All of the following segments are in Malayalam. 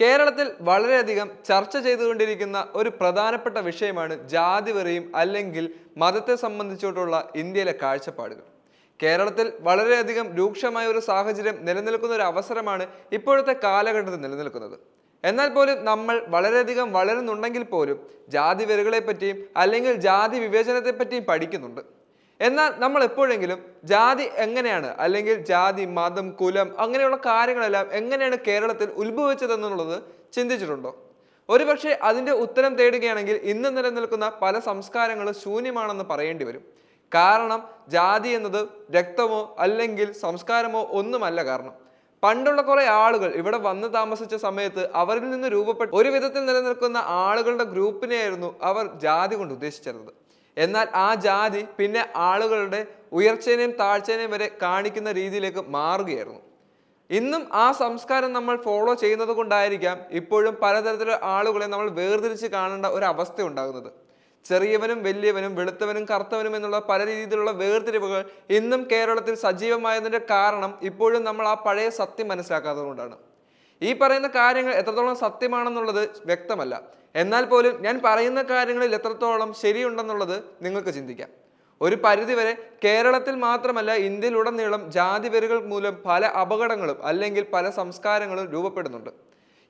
കേരളത്തിൽ വളരെയധികം ചർച്ച ചെയ്തുകൊണ്ടിരിക്കുന്ന ഒരു പ്രധാനപ്പെട്ട വിഷയമാണ് ജാതിവെറിയും അല്ലെങ്കിൽ മതത്തെ സംബന്ധിച്ചിട്ടുള്ള ഇന്ത്യയിലെ കാഴ്ചപ്പാടുകൾ. കേരളത്തിൽ വളരെയധികം രൂക്ഷമായ ഒരു സാഹചര്യം നിലനിൽക്കുന്ന ഒരു അവസരമാണ് ഇപ്പോഴത്തെ കാലഘട്ടത്തിൽ നിലനിൽക്കുന്നത്. എന്നാൽ പോലും നമ്മൾ വളരെയധികം വളരുന്നുണ്ടെങ്കിൽ പോലും ജാതി വെറുകളെ പറ്റിയും അല്ലെങ്കിൽ ജാതി വിവേചനത്തെ പറ്റിയും പഠിക്കുന്നുണ്ട്. എന്നാൽ നമ്മൾ എപ്പോഴെങ്കിലും ജാതി എങ്ങനെയാണ്? അല്ലെങ്കിൽ ജാതി മതം കുലം അങ്ങനെയുള്ള കാര്യങ്ങളെല്ലാം എങ്ങനെയാണ് കേരളത്തിൽ ഉത്ഭവിച്ചതെന്നുള്ളത് ചിന്തിച്ചിട്ടുണ്ടോ? ഒരുപക്ഷെ അതിന്റെ ഉത്തരം തേടുകയാണെങ്കിൽ ഇന്ന് നിലനിൽക്കുന്ന പല സംസ്കാരങ്ങളും ശൂന്യമാണെന്ന് പറയേണ്ടി വരും. കാരണം ജാതി എന്നത് രക്തമോ അല്ലെങ്കിൽ സംസ്കാരമോ ഒന്നുമല്ല കാരണം. പണ്ടുള്ള കുറേ ആളുകൾ ഇവിടെ വന്ന് താമസിച്ച സമയത്ത് അവരിൽ നിന്ന് രൂപപ്പെട്ട ഒരു വിധത്തിൽ നിലനിൽക്കുന്ന ആളുകളുടെ ഗ്രൂപ്പിനെയായിരുന്നു അവർ ജാതി കൊണ്ട് ഉദ്ദേശിച്ചിരുന്നത്. എന്നാൽ ആ ജാതി പിന്നെ ആളുകളുടെ ഉയർച്ചേനെയും താഴ്ചേനെയും വരെ കാണിക്കുന്ന രീതിയിലേക്ക് മാറുകയായിരുന്നു. ഇന്നും ആ സംസ്കാരം നമ്മൾ ഫോളോ ചെയ്യുന്നത് കൊണ്ടായിരിക്കാം ഇപ്പോഴും പലതരത്തിലുള്ള ആളുകളെ നമ്മൾ വേർതിരിച്ച് കാണേണ്ട ഒരു അവസ്ഥ ഉണ്ടാകുന്നത്. ചെറിയവനും വലിയവനും വെളുത്തവനും കറുത്തവനും എന്നുള്ള പല രീതിയിലുള്ള വേർതിരിവുകൾ ഇന്നും കേരളത്തിൽ സജീവമായതിന്റെ കാരണം ഇപ്പോഴും നമ്മൾ ആ പഴയ സത്യം മനസ്സിലാക്കാത്തത് കൊണ്ടാണ് ഈ പറയുന്ന കാര്യങ്ങൾ എത്രത്തോളം സത്യമാണെന്നുള്ളത് വ്യക്തമല്ല. എന്നാൽ പോലും ഞാൻ പറയുന്ന കാര്യങ്ങളിൽ എത്രത്തോളം ശരിയുണ്ടെന്നുള്ളത് നിങ്ങൾക്ക് ചിന്തിക്കാം. ഒരു പരിധിവരെ കേരളത്തിൽ മാത്രമല്ല ഇന്ത്യയിലുടനീളം ജാതിവെറികൾ മൂലം പല അപകടങ്ങളും അല്ലെങ്കിൽ പല സംസ്കാരങ്ങളും രൂപപ്പെടുന്നുണ്ട്.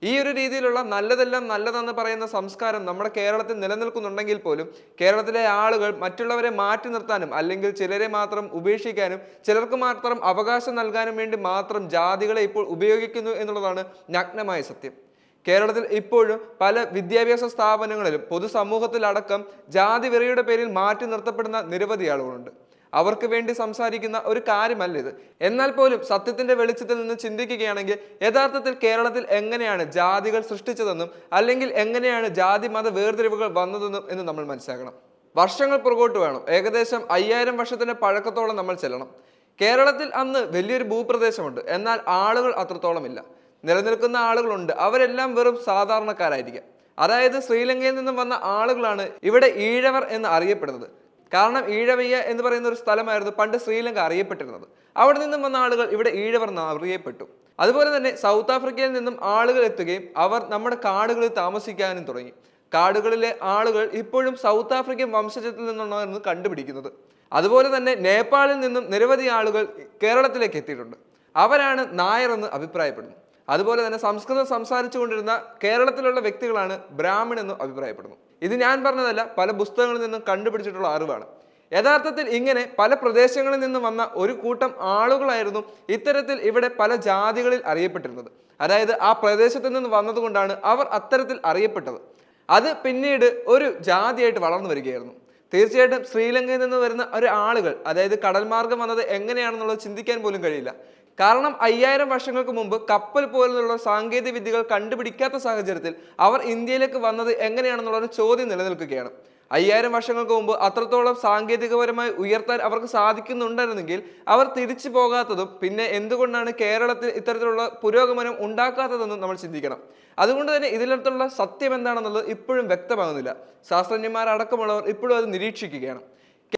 ഈ ഒരു രീതിയിലുള്ള നല്ലതെല്ലാം നല്ലതെന്ന് പറയുന്ന സംസ്കാരം നമ്മുടെ കേരളത്തിൽ നിലനിൽക്കുന്നുണ്ടെങ്കിൽ പോലും കേരളത്തിലെ ആളുകൾ മറ്റുള്ളവരെ മാറ്റി നിർത്താനും അല്ലെങ്കിൽ ചിലരെ മാത്രം ഉപേക്ഷിക്കാനും ചിലർക്ക് മാത്രം അവകാശം നൽകാനും വേണ്ടി മാത്രം ജാതികളെ ഇപ്പോൾ ഉപയോഗിക്കുന്നു എന്നുള്ളതാണ് നഗ്നമായ സത്യം. കേരളത്തിൽ ഇപ്പോഴും പല വിദ്യാഭ്യാസ സ്ഥാപനങ്ങളിലും പൊതുസമൂഹത്തിലടക്കം ജാതി വെറിയുടെ പേരിൽ മാറ്റി നിർത്തപ്പെടുന്ന നിരവധി ആളുകളുണ്ട്. അവർക്ക് വേണ്ടി സംസാരിക്കുന്ന ഒരു കാര്യമല്ല ഇത്. എന്നാൽ പോലും സത്യത്തിന്റെ വെളിച്ചത്തിൽ നിന്ന് ചിന്തിക്കുകയാണെങ്കിൽ യഥാർത്ഥത്തിൽ കേരളത്തിൽ എങ്ങനെയാണ് ജാതികൾ സൃഷ്ടിച്ചതെന്നും അല്ലെങ്കിൽ എങ്ങനെയാണ് ജാതി മത വേർതിരിവുകൾ വന്നതെന്നും എന്ന് നമ്മൾ മനസ്സിലാക്കണം. വർഷങ്ങൾ പുറകോട്ട് വേണം. ഏകദേശം അയ്യായിരം വർഷത്തിന്റെ പഴക്കത്തോളം നമ്മൾ ചെല്ലണം. കേരളത്തിൽ അന്ന് വലിയൊരു ഭൂപ്രദേശമുണ്ട്. എന്നാൽ ആളുകൾ അത്രത്തോളം ഇല്ല നിലനിൽക്കുന്ന ആളുകളുണ്ട്. അവരെല്ലാം വെറും സാധാരണക്കാരായിരിക്കാം. അതായത് ശ്രീലങ്കയിൽ നിന്നും വന്ന ആളുകളാണ് ഇവിടെ ഈഴവർ എന്ന് അറിയപ്പെടുന്നത്. കാരണം ഈഴവയ്യ എന്ന് പറയുന്ന ഒരു സ്ഥലമായിരുന്നു പണ്ട് ശ്രീലങ്ക അറിയപ്പെട്ടിരുന്നത്. അവിടെ നിന്നും വന്ന ആളുകൾ ഇവിടെ ഈഴവർ അറിയപ്പെട്ടു. അതുപോലെ തന്നെ സൗത്ത് ആഫ്രിക്കയിൽ നിന്നും ആളുകൾ എത്തുകയും അവർ നമ്മുടെ കാടുകളിൽ താമസിക്കാനും തുടങ്ങി. കാടുകളിലെ ആളുകൾ ഇപ്പോഴും സൗത്ത് ആഫ്രിക്കൻ വംശജത്തിൽ നിന്നുള്ളതെന്ന് കണ്ടുപിടിക്കുന്നത്. അതുപോലെ തന്നെ നേപ്പാളിൽ നിന്നും നിരവധി ആളുകൾ കേരളത്തിലേക്ക് എത്തിയിട്ടുണ്ട്. അവരാണ് നായർ എന്ന് അഭിപ്രായപ്പെടുന്നു. അതുപോലെ തന്നെ സംസ്കൃതം സംസാരിച്ചുകൊണ്ടിരുന്ന കേരളത്തിലുള്ള വ്യക്തികളാണ് ബ്രാഹ്മൺ എന്നും അഭിപ്രായപ്പെടുന്നു. ഇത് ഞാൻ പറഞ്ഞതല്ല പല പുസ്തകങ്ങളിൽ നിന്നും കണ്ടുപിടിച്ചിട്ടുള്ള അറിവാണ്. യഥാർത്ഥത്തിൽ ഇങ്ങനെ പല പ്രദേശങ്ങളിൽ നിന്നും വന്ന ഒരു കൂട്ടം ആളുകളായിരുന്നു ഇത്തരത്തിൽ ഇവിടെ പല ജാതികളിൽ അറിയപ്പെട്ടിരുന്നത്. അതായത് ആ പ്രദേശത്ത് നിന്ന് വന്നതുകൊണ്ടാണ് അവർ അത്തരത്തിൽ അറിയപ്പെട്ടത്. അത് പിന്നീട് ഒരു ജാതിയായിട്ട് വളർന്നു വരികയായിരുന്നു. തീർച്ചയായിട്ടും ശ്രീലങ്കയിൽ നിന്ന് വരുന്ന ഒരു ആളുകൾ അതായത് കടൽ മാർഗം വന്നത് എങ്ങനെയാണെന്നുള്ളത് ചിന്തിക്കാൻ പോലും കഴിയില്ല. കാരണം അയ്യായിരം വർഷങ്ങൾക്ക് മുമ്പ് കപ്പൽ പോലുള്ള സാങ്കേതിക വിദ്യകൾ കണ്ടുപിടിക്കാത്ത സാഹചര്യത്തിൽ അവർ ഇന്ത്യയിലേക്ക് വന്നത് എങ്ങനെയാണെന്നുള്ള ഒരു ചോദ്യം നിലനിൽക്കുകയാണ്. അയ്യായിരം വർഷങ്ങൾക്ക് മുമ്പ് അത്രത്തോളം സാങ്കേതികപരമായി ഉയർത്താൻ അവർക്ക് സാധിക്കുന്നുണ്ടായിരുന്നെങ്കിൽ അവർ തിരിച്ചു പോകാത്തതും പിന്നെ എന്തുകൊണ്ടാണ് കേരളത്തിൽ ഇത്തരത്തിലുള്ള പുരോഗമനം ഉണ്ടാക്കാത്തതെന്നും നമ്മൾ ചിന്തിക്കണം. അതുകൊണ്ട് തന്നെ ഇതിലടുത്തുള്ള സത്യം എന്താണെന്നുള്ളത് ഇപ്പോഴും വ്യക്തമാകുന്നില്ല. ശാസ്ത്രജ്ഞന്മാരടക്കമുള്ളവർ ഇപ്പോഴും അത് നിരീക്ഷിക്കുകയാണ്.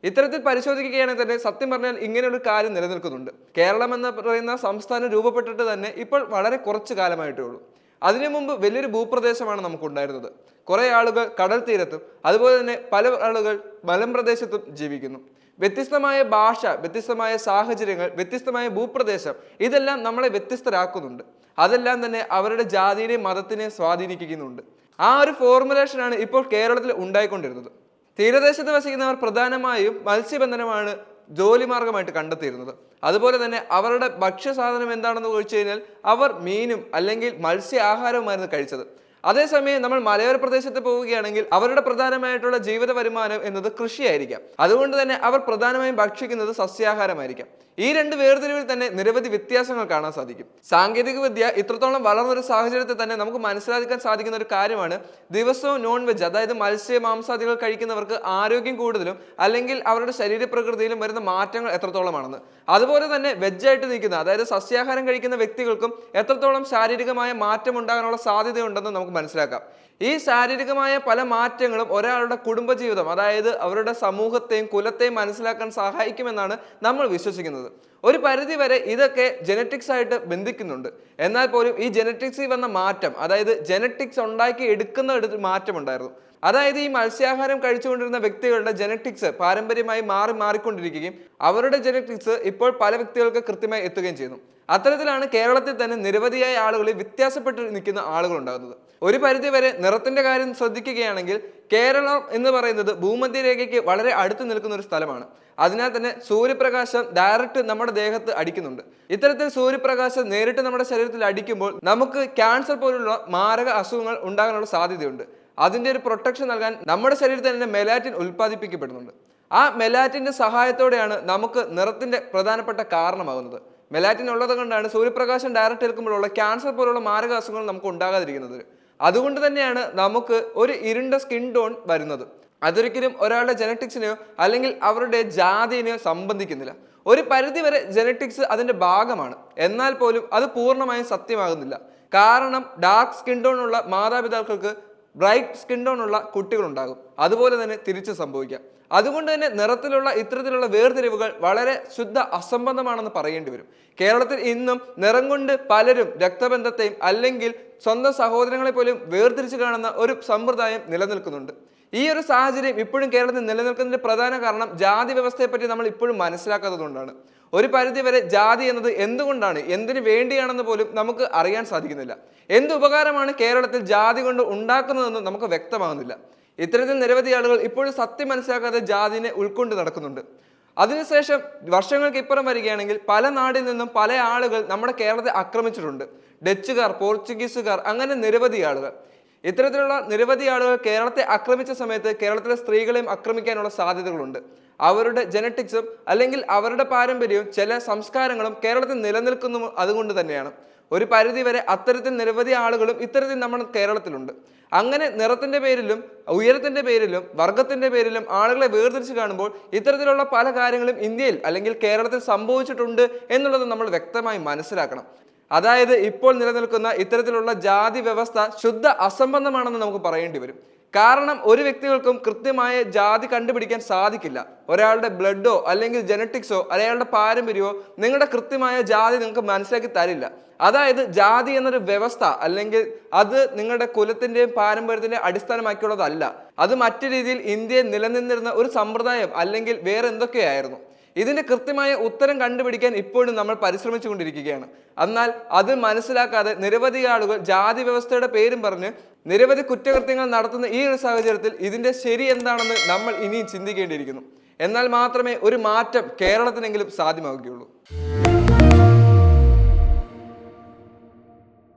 ഇത്തരത്തിൽ പരിശോധിക്കുകയാണെങ്കിൽ തന്നെ സത്യം പറഞ്ഞാൽ ഇങ്ങനെ ഒരു കാര്യം നിലനിൽക്കുന്നുണ്ട്. കേരളം എന്ന് പറയുന്ന സംസ്ഥാനം രൂപപ്പെട്ടിട്ട് തന്നെ ഇപ്പോൾ വളരെ കുറച്ച് കാലമായിട്ടേ ഉള്ളൂ. അതിനു മുമ്പ് വലിയൊരു ഭൂപ്രദേശമാണ് നമുക്കുണ്ടായിരുന്നത്. കുറേ ആളുകൾ കടൽ തീരത്തും അതുപോലെ തന്നെ പല ആളുകൾ മലമ്പ്രദേശത്തും ജീവിക്കുന്നു. വ്യത്യസ്തമായ ഭാഷ വ്യത്യസ്തമായ സാഹചര്യങ്ങൾ വ്യത്യസ്തമായ ഭൂപ്രദേശം ഇതെല്ലാം നമ്മളെ വ്യത്യസ്തരാക്കുന്നുണ്ട്. അതെല്ലാം തന്നെ അവരുടെ ജാതിയെയും മതത്തിനെയും സ്വാധീനിക്കുന്നുണ്ട് ആ ഒരു ഫോർമുലേഷനാണ് ഇപ്പോൾ കേരളത്തിൽ ഉണ്ടായിക്കൊണ്ടിരുന്നത്. തീരദേശത്ത് വസിക്കുന്നവർ പ്രധാനമായും മത്സ്യബന്ധനമാണ് ജോലി മാർഗമായിട്ട് കണ്ടെത്തിയിരുന്നത്. അതുപോലെ തന്നെ അവരുടെ ഭക്ഷ്യസാധനം എന്താണെന്ന് ചോദിച്ചു കഴിഞ്ഞാൽ അവർ മീനും അല്ലെങ്കിൽ മത്സ്യ ആഹാരവുമായിരുന്നു കഴിച്ചത്. അതേസമയം നമ്മൾ മലയോര പ്രദേശത്ത് പോവുകയാണെങ്കിൽ അവരുടെ പ്രധാനമായിട്ടുള്ള ജീവിത വരുമാനം എന്നത് കൃഷിയായിരിക്കാം. അതുകൊണ്ട് തന്നെ അവർ പ്രധാനമായും ഭക്ഷിക്കുന്നത് സസ്യാഹാരമായിരിക്കാം. ഈ രണ്ട് വേർതിരിവിൽ തന്നെ നിരവധി വ്യത്യാസങ്ങൾ കാണാൻ സാധിക്കും. സാങ്കേതിക വിദ്യ ഇത്രത്തോളം വളർന്നൊരു സാഹചര്യത്തിൽ തന്നെ നമുക്ക് മനസ്സിലാക്കാൻ സാധിക്കുന്ന ഒരു കാര്യമാണ് ദിവസവും നോൺ വെജ് അതായത് മത്സ്യ മാംസാദികൾ കഴിക്കുന്നവർക്ക് ആരോഗ്യം കൂടുതലും അല്ലെങ്കിൽ അവരുടെ ശരീരപ്രകൃതിയിലും വരുന്ന മാറ്റങ്ങൾ എത്രത്തോളമാണെന്ന്. അതുപോലെ തന്നെ വെജായിട്ട് നിൽക്കുന്ന അതായത് സസ്യാഹാരം കഴിക്കുന്ന വ്യക്തികൾക്കും എത്രത്തോളം ശാരീരികമായ മാറ്റം ഉണ്ടാകാനുള്ള സാധ്യതയുണ്ടെന്ന് നമുക്ക് നമുക്ക് മനസ്സിലാക്കാം. ഈ ശാരീരികമായ പല മാറ്റങ്ങളും ഒരാളുടെ കുടുംബജീവിതം അതായത് അവരുടെ സമൂഹത്തെയും കുലത്തെയും മനസ്സിലാക്കാൻ സഹായിക്കുമെന്നാണ് നമ്മൾ വിശ്വസിക്കുന്നത്. ഒരു പരിധി വരെ ഇതൊക്കെ ജനറ്റിക്സ് ആയിട്ട് ബന്ധിക്കുന്നുണ്ട്. എന്നാൽ പോലും ഈ ജനറ്റിക്സിൽ വന്ന മാറ്റം അതായത് ജനറ്റിക്സ് ഉണ്ടാക്കി എടുക്കുന്ന ഒരു മാറ്റമുണ്ടായിരുന്നു. അതായത് ഈ മത്സ്യാഹാരം കഴിച്ചുകൊണ്ടിരുന്ന വ്യക്തികളുടെ ജനറ്റിക്സ് പാരമ്പര്യമായി മാറി മാറിക്കൊണ്ടിരിക്കുകയും അവരുടെ ജനറ്റിക്സ് ഇപ്പോൾ പല വ്യക്തികൾക്ക് കൃത്യമായി എത്തുകയും ചെയ്യുന്നു. അത്തരത്തിലാണ് കേരളത്തിൽ തന്നെ നിരവധിയായ ആളുകളിൽ വ്യത്യാസപ്പെട്ട് നിൽക്കുന്ന ആളുകൾ ഉണ്ടാകുന്നത്. ഒരു പരിധിവരെ നിറത്തിന്റെ കാര്യം ശ്രദ്ധിക്കുകയാണെങ്കിൽ കേരളം എന്ന് പറയുന്നത് ഭൂമധ്യരേഖയ്ക്ക് വളരെ അടുത്ത് നിൽക്കുന്ന ഒരു സ്ഥലമാണ്. അതിനാൽ തന്നെ സൂര്യപ്രകാശം ഡയറക്റ്റ് നമ്മുടെ ദേഹത്ത് അടിക്കുന്നുണ്ട്. ഇത്തരത്തിൽ സൂര്യപ്രകാശം നേരിട്ട് നമ്മുടെ ശരീരത്തിൽ അടിക്കുമ്പോൾ നമുക്ക് ക്യാൻസർ പോലുള്ള മാരക അസുഖങ്ങൾ ഉണ്ടാകാനുള്ള സാധ്യതയുണ്ട്. അതിന്റെ ഒരു പ്രൊട്ടക്ഷൻ നൽകാൻ നമ്മുടെ ശരീരത്തിൽ തന്നെ മെലാറ്റിൻ ഉൽപ്പാദിപ്പിക്കപ്പെടുന്നുണ്ട്. ആ മെലാറ്റിന്റെ സഹായത്തോടെയാണ് നമുക്ക് നിറത്തിന്റെ പ്രധാനപ്പെട്ട കാരണമാകുന്നത്. മെലാറ്റിൻ ഉള്ളത് കൊണ്ടാണ് സൂര്യപ്രകാശം ഡയറക്റ്റ് എടുക്കുമ്പോഴുള്ള ക്യാൻസർ പോലുള്ള മാരക അസുഖങ്ങൾ നമുക്ക് ഉണ്ടാകാതിരിക്കുന്നത്. അതുകൊണ്ട് തന്നെയാണ് നമുക്ക് ഒരു ഇരുണ്ട സ്കിൻ ടോൺ വരുന്നത്. അതൊരിക്കലും ഒരാളുടെ ജനറ്റിക്സിനെയോ അല്ലെങ്കിൽ അവരുടെ ജാതിനെയോ സംബന്ധിക്കുന്നില്ല. ഒരു പരിധിവരെ ജനറ്റിക്സ് അതിന്റെ ഭാഗമാണ്. എന്നാൽ പോലും അത് പൂർണമായും സത്യമാകുന്നില്ല. കാരണം ഡാർക്ക് സ്കിൻ ടോൺ ഉള്ള മാതാപിതാക്കൾക്ക് ബ്രൈറ്റ് സ്കിൻ ടോൺ ഉള്ള കുട്ടികളുണ്ടാകും. അതുപോലെ തന്നെ തിരിച്ച് സംഭവിക്കാം. അതുകൊണ്ട് തന്നെ നിറത്തിലുള്ള ഇത്തരത്തിലുള്ള വേർതിരിവുകൾ വളരെ ശുദ്ധ അസംബന്ധമാണെന്ന് പറയേണ്ടി വരും. കേരളത്തിൽ ഇന്നും നിറം കൊണ്ട് പലരും രക്തബന്ധത്തെയും അല്ലെങ്കിൽ സ്വന്തം സഹോദരങ്ങളെ പോലും വേർതിരിച്ച് കാണുന്ന ഒരു സമ്പ്രദായം നിലനിൽക്കുന്നുണ്ട്. ഈ ഒരു സാഹചര്യം ഇപ്പോഴും കേരളത്തിൽ നിലനിൽക്കുന്നതിന്റെ പ്രധാന കാരണം ജാതി വ്യവസ്ഥയെ പറ്റി നമ്മൾ ഇപ്പോഴും മനസ്സിലാക്കാത്തതുകൊണ്ടാണ്. ഒരു പരിധിവരെ ജാതി എന്നത് എന്തുകൊണ്ടാണ്? എന്തിനു വേണ്ടിയാണെന്ന് പോലും നമുക്ക് അറിയാൻ സാധിക്കുന്നില്ല. എന്ത് ഉപകാരമാണ് കേരളത്തിൽ ജാതി കൊണ്ട് ഉണ്ടാക്കുന്നതെന്ന് നമുക്ക് വ്യക്തമാകുന്നില്ല. ഇത്തരത്തിൽ നിരവധി ആളുകൾ ഇപ്പോഴും സത്യം മനസ്സിലാക്കാതെ ജാതിനെ ഉൾക്കൊണ്ട് നടക്കുന്നുണ്ട്. അതിനുശേഷം വർഷങ്ങൾക്ക് ഇപ്പുറം വരികയാണെങ്കിൽ പല നാടിൽ നിന്നും പല ആളുകൾ നമ്മുടെ കേരളത്തെ ആക്രമിച്ചിട്ടുണ്ട്. ഡച്ചുകാർ പോർച്ചുഗീസുകാർ അങ്ങനെ നിരവധി ആളുകൾ. ഇത്തരത്തിലുള്ള നിരവധി ആളുകൾ കേരളത്തെ ആക്രമിച്ച സമയത്ത് കേരളത്തിലെ സ്ത്രീകളെയും ആക്രമിക്കാനുള്ള സാധ്യതകളുണ്ട്. അവരുടെ ജനറ്റിക്സും അല്ലെങ്കിൽ അവരുടെ പാരമ്പര്യവും ചില സംസ്കാരങ്ങളും കേരളത്തിൽ നിലനിൽക്കുന്നു അതുകൊണ്ട് തന്നെയാണ്. ഒരു പരിധി വരെ അത്തരത്തിൽ നിരവധി ആളുകളും ഇത്തരത്തിൽ നമ്മുടെ കേരളത്തിലുണ്ട്. അങ്ങനെ നിറത്തിന്റെ പേരിലും ഉയരത്തിന്റെ പേരിലും വർഗത്തിന്റെ പേരിലും ആളുകളെ വേർതിരിച്ച് കാണുമ്പോൾ ഇത്തരത്തിലുള്ള പല കാര്യങ്ങളും ഇന്ത്യയിൽ അല്ലെങ്കിൽ കേരളത്തിൽ സംഭവിച്ചിട്ടുണ്ട് എന്നുള്ളത് നമ്മൾ വ്യക്തമായി മനസ്സിലാക്കണം. അതായത് ഇപ്പോൾ നിലനിൽക്കുന്ന ഇത്തരത്തിലുള്ള ജാതി വ്യവസ്ഥ ശുദ്ധ അസംബന്ധമാണെന്ന് നമുക്ക് പറയേണ്ടി വരും. കാരണം ഒരു വ്യക്തികൾക്കും കൃത്യമായ ജാതി കണ്ടുപിടിക്കാൻ സാധിക്കില്ല. ഒരാളുടെ ബ്ലഡോ അല്ലെങ്കിൽ ജനറ്റിക്സോ അയാളുടെ പാരമ്പര്യമോ നിങ്ങളുടെ കൃത്യമായ ജാതി നിങ്ങൾക്ക് മനസ്സിലാക്കി തരില്ല. അതായത് ജാതി എന്നൊരു വ്യവസ്ഥ അല്ലെങ്കിൽ അത് നിങ്ങളുടെ കുലത്തിന്റെയും പാരമ്പര്യത്തിന്റെയും അടിസ്ഥാനമാക്കിയുള്ളതല്ല. അത് മറ്റു രീതിയിൽ ഇന്ത്യയിൽ നിലനിന്നിരുന്ന ഒരു സമ്പ്രദായം അല്ലെങ്കിൽ വേറെ എന്തൊക്കെയായിരുന്നു? ഇതിന്റെ കൃത്യമായ ഉത്തരം കണ്ടുപിടിക്കാൻ ഇപ്പോഴും നമ്മൾ പരിശ്രമിച്ചു കൊണ്ടിരിക്കുകയാണ് എന്നാൽ അത് മനസ്സിലാക്കാതെ നിരവധി ആളുകൾ ജാതി വ്യവസ്ഥയുടെ പേരും പറഞ്ഞ് നിരവധി കുറ്റകൃത്യങ്ങൾ നടത്തുന്ന ഈ ഒരു സാഹചര്യത്തിൽ ഇതിന്റെ ശരി എന്താണെന്ന് നമ്മൾ ഇനിയും ചിന്തിക്കേണ്ടിയിരിക്കുന്നു. എന്നാൽ മാത്രമേ ഒരു മാറ്റം കേരളത്തിനെങ്കിലും സാധ്യമാവുകയുള്ളൂ.